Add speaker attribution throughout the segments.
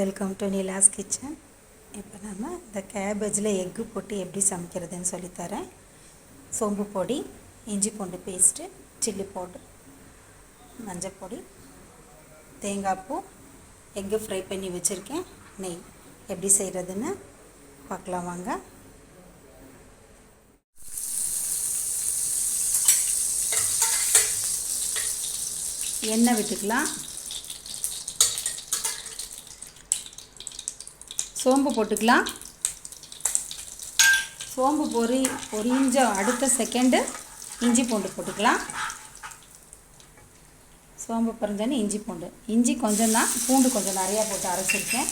Speaker 1: Welcome to Nila's kitchen இப்போ நம்ம இந்த கேபேஜில் எக்கு போட்டு எப்படி சமைக்கிறதுன்னு சொல்லித்தரேன் சோம்பு பொடி இஞ்சி பூண்டு பேஸ்ட்டு சில்லி பவுடர் மஞ்சள் பொடி தேங்காய் பூ எக்கு ஃப்ரை பண்ணி வச்சுருக்கேன். நெய். எப்படி செய்கிறதுன்னு பார்க்கலாம் வாங்க. எண்ணெய் விட்டுக்கலாம். சோம்பு போட்டுக்கலாம். சோம்பு பொறி பொரிஞ்ச அடுத்த செகண்டு இஞ்சி பூண்டு போட்டுக்கலாம். சோம்பு பொரிஞ்சோன்னே இஞ்சி பூண்டு. இஞ்சி கொஞ்சம் தான் பூண்டு கொஞ்சம் நிறையா போட்டு அரைச்சிருக்கேன்.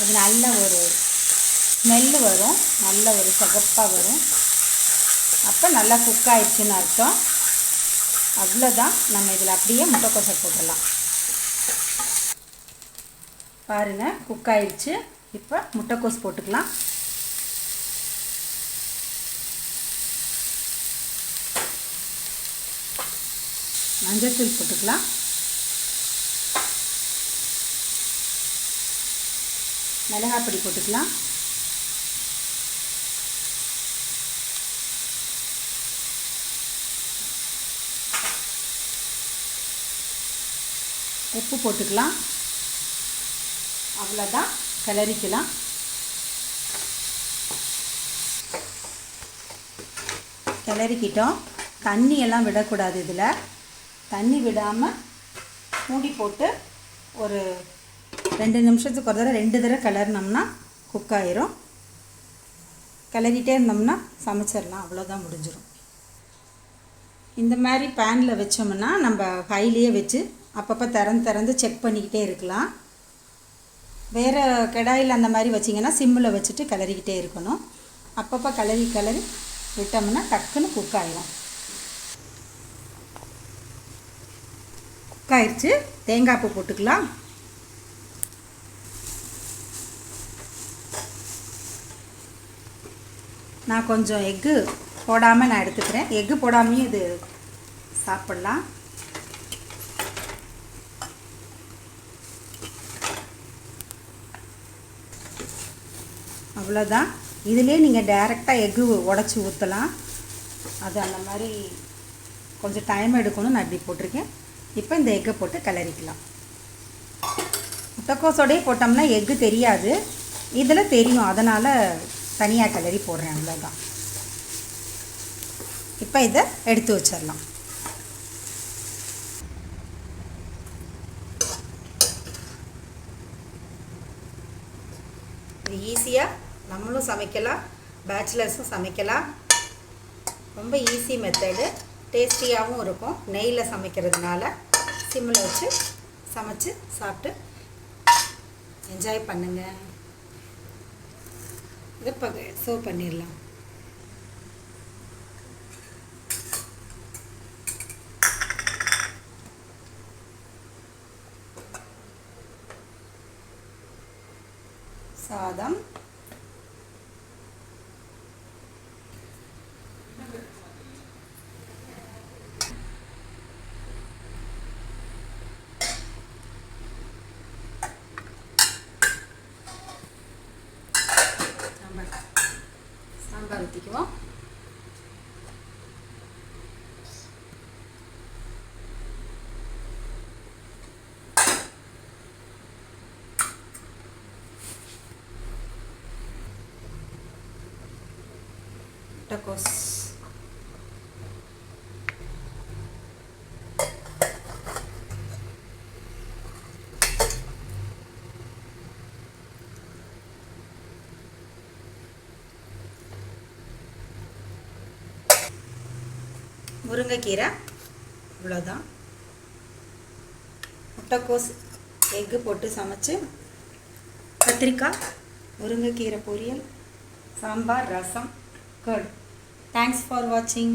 Speaker 1: அது நல்ல ஒரு ஸ்மெல்லு வரும் நல்ல ஒரு சகப்பாக வரும். அப்போ நல்லா குக் ஆயிடுச்சுன்னு அர்த்தம். அவ்வளோதான் நம்ம இதில் அப்படியே முட்டைக்கோசை போட்டுடலாம். பாருங்கள் குக் ஆயிடுச்சு இப்போ முட்டைக்கோஸ் போட்டுக்கலாம். மஞ்சத்தூள் போட்டுக்கலாம். மிளகாப்பொடி போட்டுக்கலாம். உப்பு போட்டுக்கலாம். அவ்வளோதான் கிளறிக்கலாம் கிளறிக்கிட்டோம் தண்ணியெல்லாம் விடக்கூடாது இதில். தண்ணி விடாமல் மூடி போட்டு ஒரு ரெண்டு நிமிஷத்துக்கு ஒரு தடவை ரெண்டு தடவை கிளறினோம்னா குக் ஆயிரும். கிளறிட்டே இருந்தோம்னா சமைச்சிடலாம். அவ்வளோதான் முடிஞ்சிடும் இந்த மாதிரி பேனில் வச்சோம்னா நம்ம ஹைலேயே வச்சு அப்பப்போ திறந்து திறந்து செக் பண்ணிக்கிட்டே இருக்கலாம். வேறு கடாயில் அந்த மாதிரி வச்சிங்கன்னா சிம்மில் வச்சுட்டு கிளறிக்கிட்டே இருக்கணும். அப்பப்போ கிளறி கிளறி விட்டோம்னா டக்குன்னு குக் ஆகிடும் குக் ஆயிடுச்சு தேங்காய் பூ போட்டுக்கலாம். நான் கொஞ்சம் எக்கு போடாமல் நான் எடுத்துக்கிறேன். எக்கு போடாமையும் இது சாப்பிட்லாம். அவ்வளோதான் இதிலே நீங்கள் டைரெக்டாக எக்கு உடச்சி ஊற்றலாம் அது அந்த மாதிரி கொஞ்சம் டைம் எடுக்கணும் நான் இப்படி போட்டிருக்கேன். இப்போ இந்த எக்கை போட்டு கிளறிக்கலாம். முட்டைக்கோசோடையே போட்டோம்னா எக்கு தெரியாது. இதில் தெரியும். அதனால் தனியாக கிளறி போடுறேன். அவ்வளோதான் இப்போ இதை எடுத்து வச்சிடலாம். ஈஸியாக நம்மளும் சமைக்கலாம் பேச்சுலர்ஸும் சமைக்கலாம். ரொம்ப ஈஸி மெத்தடு டேஸ்டியாகவும் இருக்கும். நெய்யில் சமைக்கிறதுனால சிம்மில் வச்சு சமைச்சு சாப்பிட்டு என்ஜாய் பண்ணுங்கள் இதை இப்போ சர்வ் பண்ணிடலாம். சாதம். நம்ம சாம்பார் ஊற்றிக்குவோம் முட்டைக்கோஸ் முருங்கைக்கீரை இவ்வளோதான் முட்டைக்கோஸ் எக்கு போட்டு சமைச்சு கத்திரிக்காய் முருங்கைக்கீரை poriyal sambar rasam curd thanks for வாட்சிங்